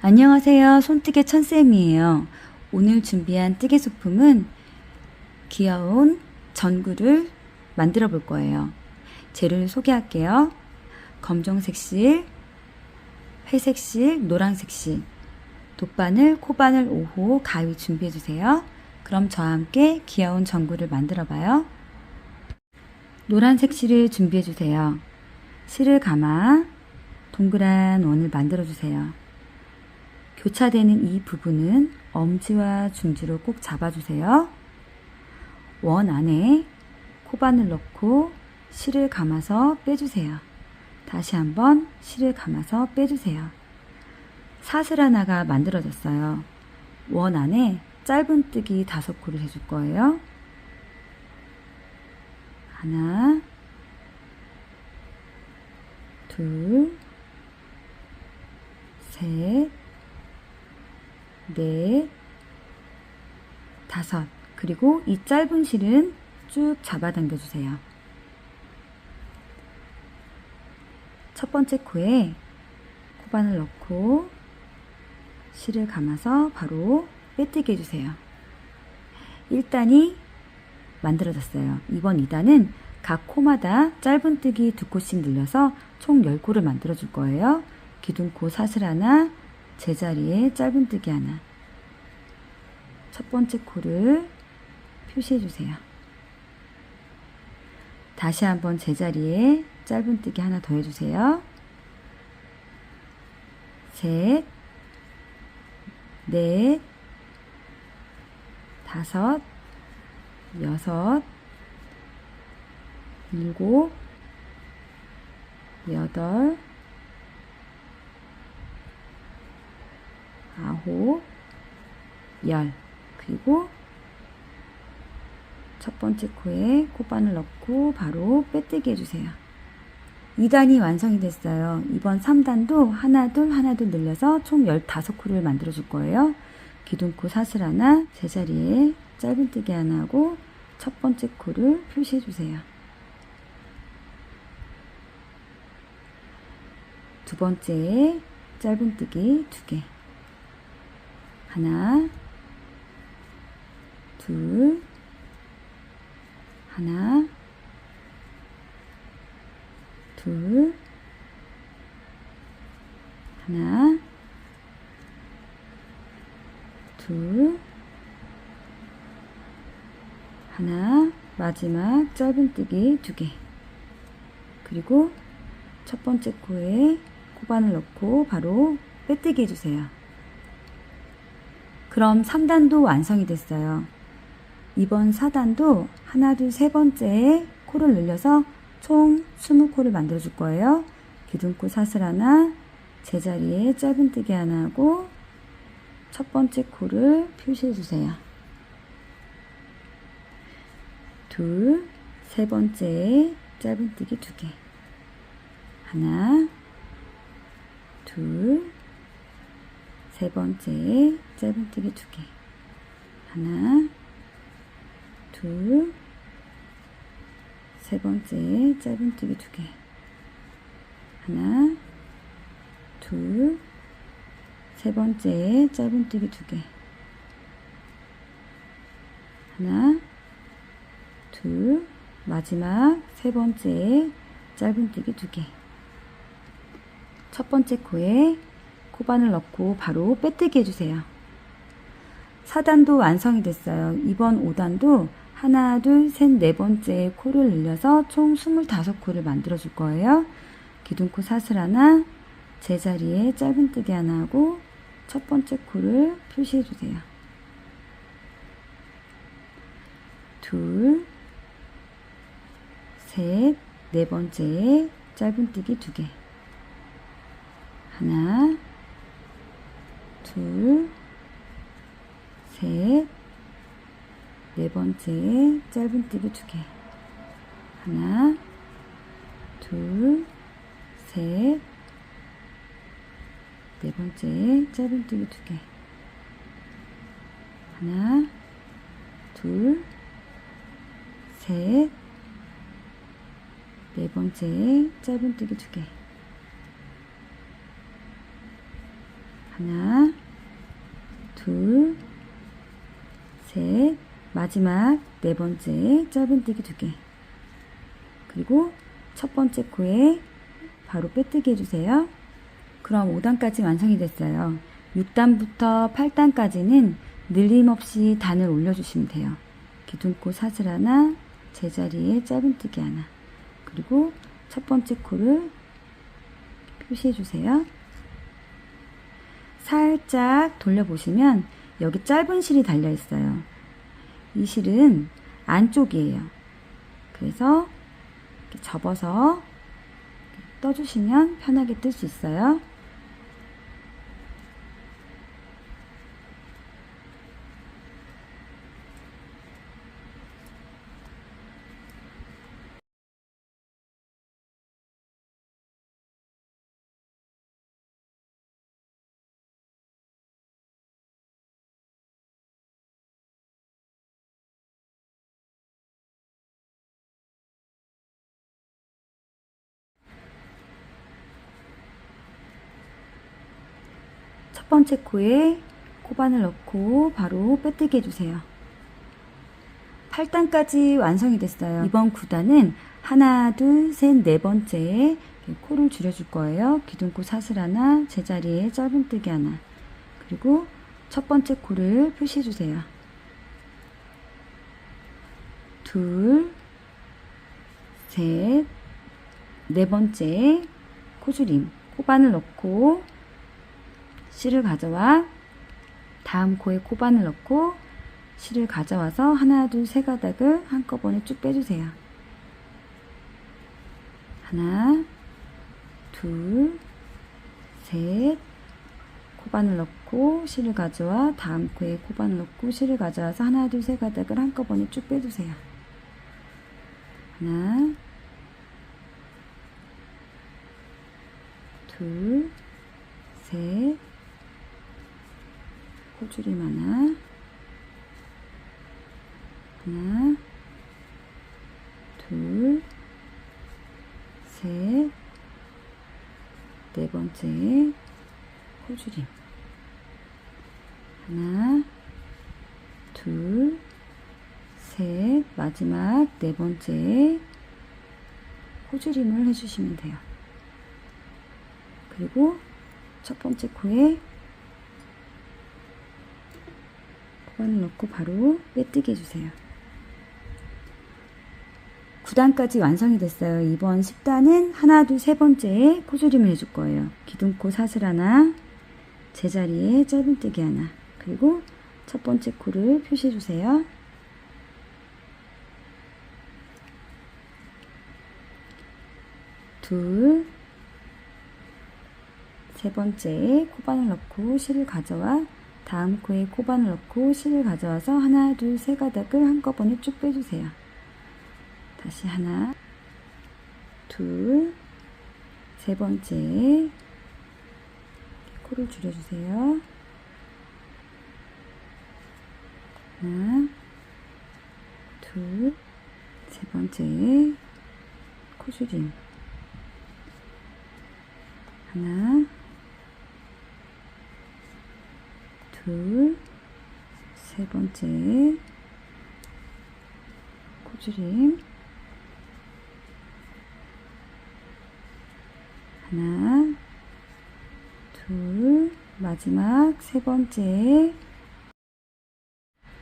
안녕하세요. 손뜨개 천쌤이에요. 오늘 준비한 뜨개 소품은 귀여운 전구를 만들어 볼 거예요. 재료를 소개할게요. 검정색 실, 회색 실, 노란색 실, 돗바늘, 코바늘 5호, 가위 준비해 주세요. 그럼 저와 함께 귀여운 전구를 만들어 봐요. 노란색 실을 준비해 주세요. 실을 감아 동그란 원을 만들어 주세요. 교차되는 이 부분은 엄지와 중지로 꼭 잡아주세요. 원 안에 코바늘 넣고 실을 감아서 빼주세요. 다시 한번 실을 감아서 빼주세요. 사슬 하나가 만들어졌어요. 원 안에 짧은뜨기 다섯 코를 해줄 거예요. 하나, 둘, 셋, 넷, 다섯. 그리고 이 짧은 실은 쭉 잡아당겨 주세요. 첫 번째 코에 코바늘 넣고 실을 감아서 바로 빼뜨게 해주세요. 1단이 만들어졌어요. 이번 2단은 각 코마다 짧은 뜨기 두 코씩 늘려서 총 10코를 만들어 줄 거예요. 기둥코 사슬 하나, 제자리에 짧은뜨기 하나. 첫 번째 코를 표시해 주세요. 다시 한번 제자리에 짧은뜨기 하나 더 해주세요. 셋, 넷, 다섯, 여섯, 일곱, 여덟, 아홉, 열. 그리고 첫 번째 코에 코바늘 넣고 바로 빼뜨기 해주세요. 2단이 완성이 됐어요. 이번 3단도 하나 둘 하나 둘 늘려서 총 15코를 만들어 줄 거예요. 기둥코 사슬 하나, 제자리에 짧은뜨기 하나 하고 첫 번째 코를 표시해 주세요. 두 번째에 짧은뜨기 두 개. 하나, 둘, 하나, 둘, 하나, 둘, 하나, 마지막 짧은뜨기 두 개. 그리고 첫 번째 코에 코바늘 넣고 바로 빼뜨기 해주세요. 그럼 3단도 완성이 됐어요. 이번 4단도 하나, 둘, 세 번째에 코를 늘려서 총 20코를 만들어 줄 거예요. 기둥코 사슬 하나, 제자리에 짧은뜨기 하나 하고 첫 번째 코를 표시해 주세요. 둘, 세 번째에 짧은뜨기 두 개. 하나, 둘, 세 번째에 짧은뜨기 두 개. 하나, 둘, 세 번째에 짧은뜨기 두 개. 하나, 둘, 세 번째에 짧은뜨기 두 개. 하나, 둘, 마지막 세 번째에 짧은뜨기 두 개. 첫 번째 코에 코바늘 넣고 바로 빼뜨기 해주세요. 4단도 완성이 됐어요. 이번 5단도 하나, 둘, 셋, 네 번째 코를 늘려서 총 25코를 만들어 줄 거예요. 기둥코 사슬 하나, 제자리에 짧은뜨기 하나 하고 첫 번째 코를 표시해 주세요. 둘, 셋, 네 번째에 짧은뜨기 두 개. 하나, 둘, 셋, 네 번째 짧은뜨기 두 개. 하나, 둘, 셋, 네 번째 짧은뜨기 두 개. 하나, 둘, 셋, 네 번째 짧은뜨기 두 개. 하나, 둘, 셋, 마지막 네 번째 짧은뜨기 두 개. 그리고 첫 번째 코에 바로 빼뜨기 해주세요. 그럼 5단까지 완성이 됐어요. 6단부터 8단까지는 늘림없이 단을 올려주시면 돼요. 기둥코 사슬 하나, 제자리에 짧은뜨기 하나. 그리고 첫 번째 코를 표시해 주세요. 살짝 돌려보시면 여기 짧은 실이 달려 있어요. 이 실은 안쪽이에요. 그래서 접어서 떠주시면 편하게 뜰 수 있어요. 첫 번째 코에 코바늘 넣고 바로 빼뜨기 해주세요. 8단까지 완성이 됐어요. 이번 9단은 하나, 둘, 셋, 네 번째에 코를 줄여줄 거예요. 기둥코 사슬 하나, 제자리에 짧은뜨기 하나. 그리고 첫 번째 코를 표시해 주세요. 둘, 셋, 네 번째 코줄임. 코바늘 넣고 실을 가져와 다음 코에 코바늘 넣고 실을 가져와서 하나 둘 세 가닥을 한꺼번에 쭉 빼주세요. 하나 둘 셋 코바늘 넣고 실을 가져와 다음 코에 코바늘 넣고 실을 가져와서 하나 둘 세 가닥을 한꺼번에 쭉 빼주세요. 하나 둘 셋, 코줄임 하나, 하나, 둘, 셋, 네 번째 코줄임 하나, 둘, 셋, 마지막 네 번째 코줄임을 해주시면 돼요. 그리고 첫 번째 코에 코바늘 넣고 바로 빼뜨기 해주세요. 9단까지 완성이 됐어요. 이번 10단은 하나, 둘, 세 번째에 코조림을 해줄 거예요. 기둥코 사슬 하나, 제자리에 짧은뜨기 하나, 그리고 첫 번째 코를 표시해 주세요. 둘, 세 번째에 코바늘 넣고 실을 가져와 다음 코에 코바늘 넣고 실을 가져와서 하나, 둘, 세 가닥을 한꺼번에 쭉 빼주세요. 다시 하나, 둘, 세 번째 코를 줄여주세요. 하나, 둘, 세 번째 코줄임 하나, 둘, 세 번째 코줄임 하나, 둘, 마지막 세 번째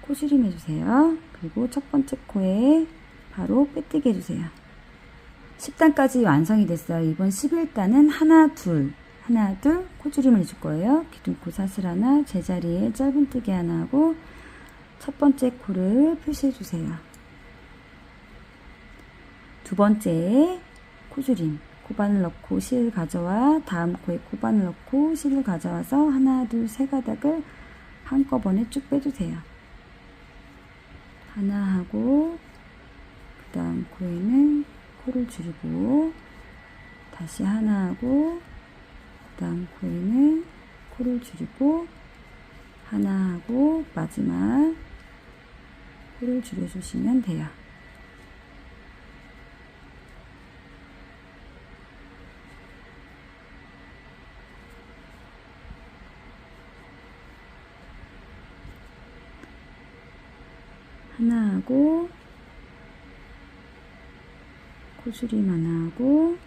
코줄임 해주세요. 그리고 첫 번째 코에 바로 빼뜨기 해주세요. 10단까지 완성이 됐어요. 이번 11단은 하나, 둘, 하나, 둘 코줄임을 해줄 거예요. 기둥코 사슬 하나, 제자리에 짧은뜨기 하나 하고 첫 번째 코를 표시해 주세요. 두 번째 코줄임 코바늘 넣고 실 가져와 다음 코에 코바늘 넣고 실을 가져와서 하나, 둘, 세 가닥을 한꺼번에 쭉 빼주세요. 하나 하고 그 다음 코에는 코를 줄이고 다시 하나 하고 그 그다음 코에는 코를 줄이고 하나 하고 마지막 코를 줄여주시면 돼요. 하나 하고 코수림 하나 하고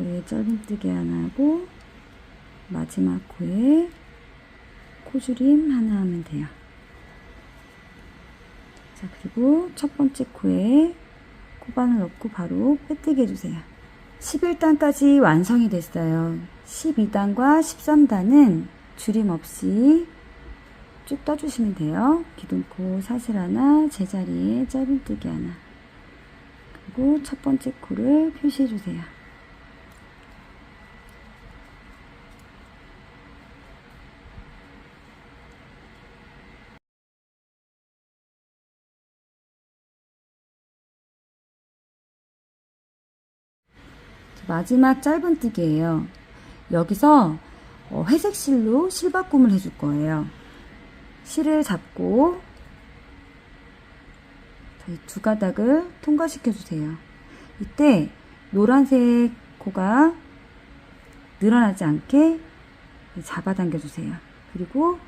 코에 짧은뜨기 하나 하고 마지막 코에 코줄임 하나 하면 돼요. 자 그리고 첫 번째 코에 코바늘 넣고 바로 빼뜨기 해주세요. 11단까지 완성이 됐어요. 12단과 13단은 줄임 없이 쭉 떠주시면 돼요. 기둥코 사슬 하나, 제자리에 짧은뜨기 하나. 그리고 첫 번째 코를 표시해 주세요. 마지막 짧은뜨기예요. 여기서 어, 회색 실로 실바꿈을 해줄 거예요. 실을 잡고 두 가닥을 통과시켜 주세요. 이때 노란색 코가 늘어나지 않게 잡아당겨 주세요. 그리고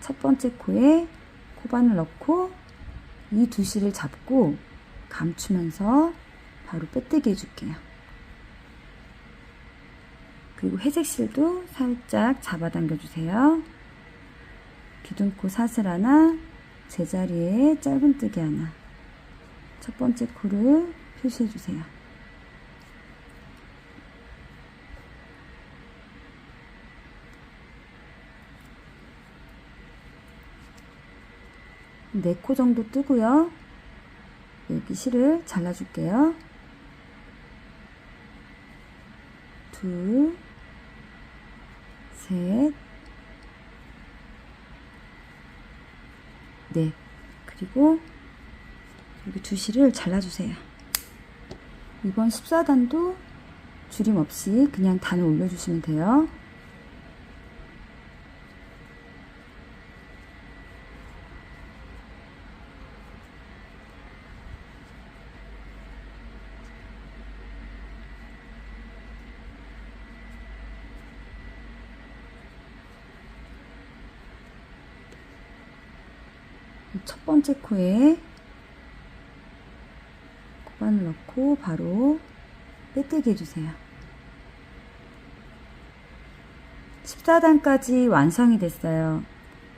첫 번째 코에 코반을 넣고 이 두 실을 잡고 감추면서 바로 빼뜨기 해줄게요. 그리고 회색 실도 살짝 잡아당겨 주세요. 기둥코 사슬 하나, 제자리에 짧은뜨기 하나. 첫 번째 코를 표시해 주세요. 네 코 정도 뜨고요. 여기 실을 잘라줄게요. 둘, 셋, 넷. 그리고 여기 두 실을 잘라주세요. 이번 14단도 줄임 없이 그냥 단을 올려주시면 돼요. 첫 번째 코에 코반을 넣고 바로 빼뜨기 해주세요. 14단까지 완성이 됐어요.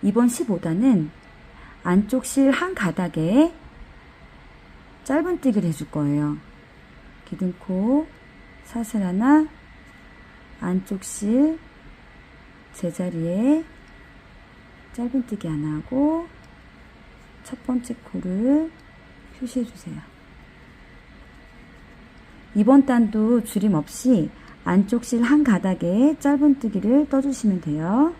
이번 15단은 안쪽 실 한 가닥에 짧은뜨기를 해줄 거예요. 기둥코 사슬 하나 안쪽 실 제자리에 짧은뜨기 하나 하고 첫 번째 코를 표시해 주세요. 이번 단도 줄임 없이 안쪽 실 한 가닥에 짧은뜨기를 떠주시면 돼요.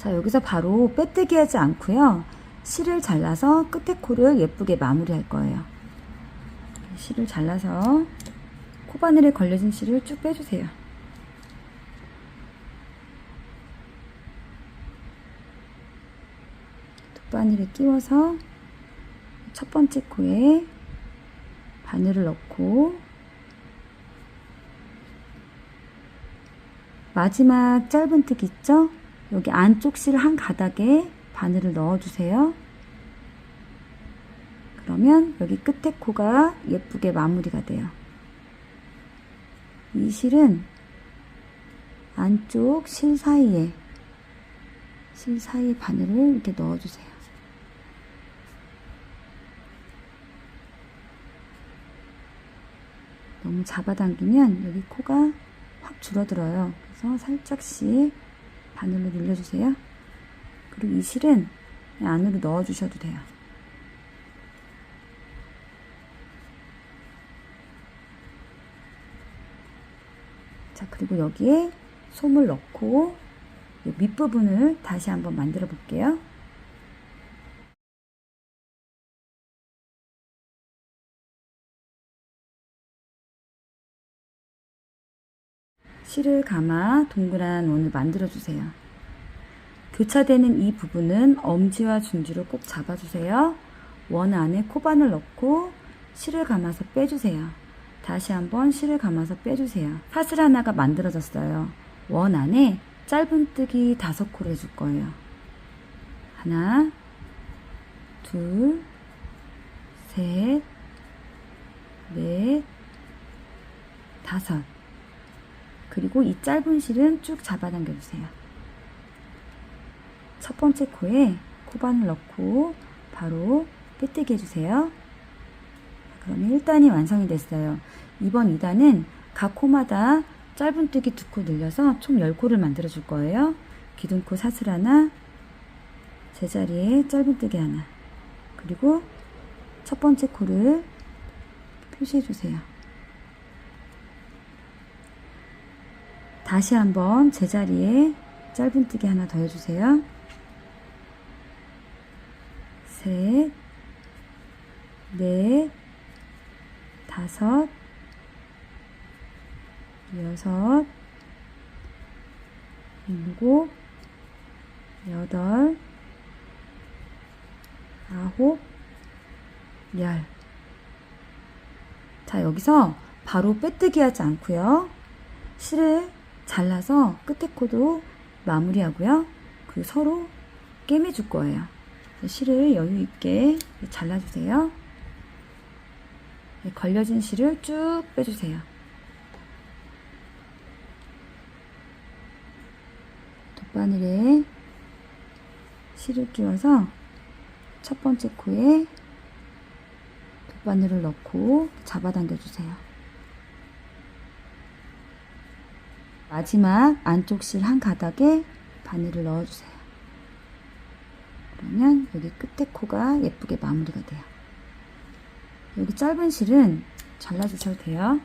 자, 여기서 바로 빼뜨기 하지 않고요. 실을 잘라서 끝에 코를 예쁘게 마무리할 거예요. 실을 잘라서 코바늘에 걸려진 실을 쭉 빼주세요. 돗바늘에 끼워서 첫 번째 코에 바늘을 넣고 마지막 짧은 뜨기 있죠? 여기 안쪽 실 한 가닥에 바늘을 넣어주세요. 그러면 여기 끝에 코가 예쁘게 마무리가 돼요. 이 실은 안쪽 실 사이에 실 사이에 바늘을 이렇게 넣어주세요. 너무 잡아당기면 여기 코가 확 줄어들어요. 그래서 살짝씩 바늘로 눌러주세요. 그리고 이 실은 안으로 넣어주셔도 돼요. 자, 그리고 여기에 솜을 넣고 이 밑부분을 다시 한번 만들어 볼게요. 실을 감아 동그란 원을 만들어 주세요. 교차되는 이 부분은 엄지와 중지로 꼭 잡아주세요. 원 안에 코반을 넣고 실을 감아서 빼주세요. 다시 한번 실을 감아서 빼주세요. 사슬 하나가 만들어졌어요. 원 안에 짧은뜨기 다섯 코를 해줄 거예요. 하나, 둘, 셋, 넷, 다섯. 그리고 이 짧은 실은 쭉 잡아당겨 주세요. 첫 번째 코에 코반을 넣고 바로 빼뜨기 해주세요. 그러면 1단이 완성이 됐어요. 이번 2단은 각 코마다 짧은 뜨기 두코 늘려서 총 10코를 만들어 줄 거예요. 기둥코 사슬 하나, 제자리에 짧은 뜨기 하나, 그리고 첫 번째 코를 표시해 주세요. 다시 한번 제자리에 짧은뜨기 하나 더 해주세요. 셋, 넷, 다섯, 여섯, 일곱, 여덟, 아홉, 열. 자, 여기서 바로 빼뜨기 하지 않고요. 실을 잘라서 끝에 코도 마무리하고요. 그리고 서로 꿰매줄 거예요. 실을 여유 있게 잘라주세요. 네, 걸려진 실을 쭉 빼주세요. 돗바늘에 실을 끼워서 첫 번째 코에 돗바늘을 넣고 잡아당겨 주세요. 마지막 안쪽 실 한 가닥에 바늘을 넣어주세요. 그러면 여기 끝에 코가 예쁘게 마무리가 돼요. 여기 짧은 실은 잘라주셔도 돼요.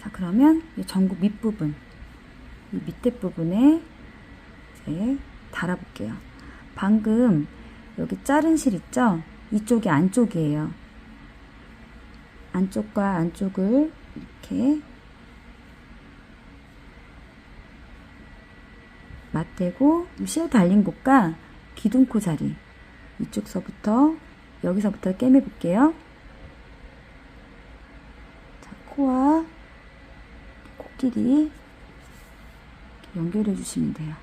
자, 그러면 이 전구 밑부분, 이 밑에 부분에 이제 달아볼게요. 방금 여기 자른 실 있죠? 이쪽이 안쪽이에요. 안쪽과 안쪽을 이렇게 맞대고 실 달린 곳과 기둥코 자리 이쪽서부터 여기서부터 꿰매 볼게요. 자, 코와 코끼리 연결해 주시면 돼요.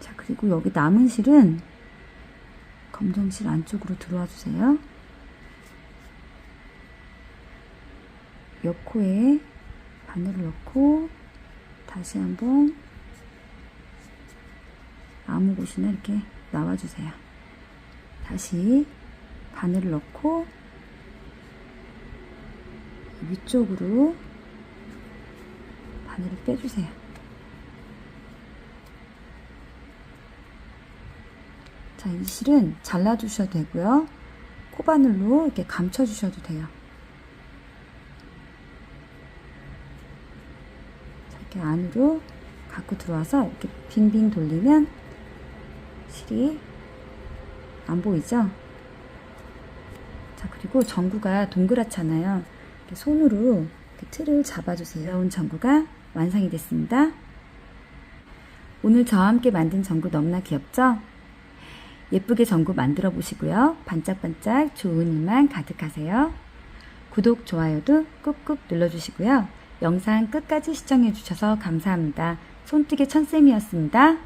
자, 그리고 여기 남은 실은 검정 실 안쪽으로 들어와 주세요. 옆 코에 바늘을 넣고 다시 한번 아무 곳이나 이렇게 나와주세요. 다시 바늘을 넣고 위쪽으로 바늘을 빼주세요. 자, 이 실은 잘라주셔도 되고요. 코바늘로 이렇게 감춰주셔도 돼요. 자, 이렇게 안으로 갖고 들어와서 이렇게 빙빙 돌리면 실이 안 보이죠? 자, 그리고 전구가 동그랗잖아요. 손으로 틀을 잡아주세요. 귀여운 전구가 완성이 됐습니다. 오늘 저와 함께 만든 전구 너무나 귀엽죠? 예쁘게 전구 만들어 보시고요. 반짝반짝 좋은 일만 가득하세요. 구독, 좋아요도 꾹꾹 눌러주시고요. 영상 끝까지 시청해 주셔서 감사합니다. 손뜨개 천쌤이었습니다.